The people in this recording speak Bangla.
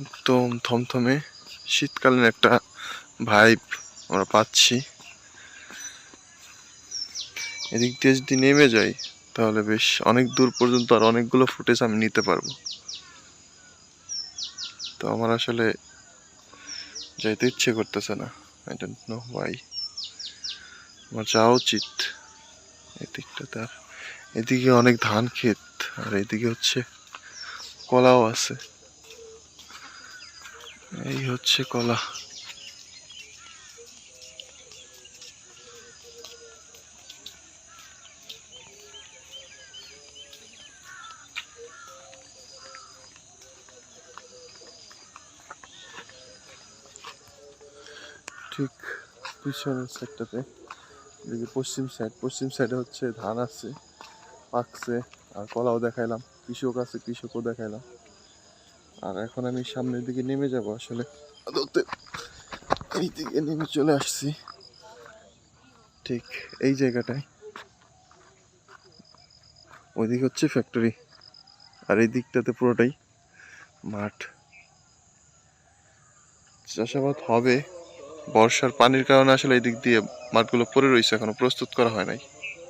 একদম থমথমে। শীতকালীন একটা ভাইব আমরা পাচ্ছি। এদিক দিয়ে যদি নেমে যাই, তাহলে বেশ অনেক দূর পর্যন্ত আর অনেকগুলো ফুটেজ আমি নিতে পারব। তো আমার আসলে যাইতে ইচ্ছে করতেছে না। আই ডোন্ট নো ওয়াই আমার যাওয়া উচিত। এদিকটাতে আর এদিকে অনেক ধান ক্ষেত, আর এদিকে হচ্ছে কলাও আছে। এই হচ্ছে কলা। ঠিক পিছনের সাইডটাতে এদিকে পশ্চিম সাইড পশ্চিম সাইডে হচ্ছে ধান আছে, পাকছে, আর কলাও দেখাইলাম, কৃষক আছে, কৃষকও দেখাইলাম। আর এখন আমি সামনের দিকে নেমে যাব, আসলে আদতে এই দিকে নেমে চলে আসছি। ঠিক এই জায়গাটায়। ওইদিকে হচ্ছে ফ্যাক্টরি আর এই দিকটাতে পুরোটাই মাঠ। চাষাবাদ হবে, বর্ষার পানির কারণে আসলে এই দিক দিয়ে মাঠগুলো পড়ে রয়েছে, এখনও প্রস্তুত করা হয় নাই।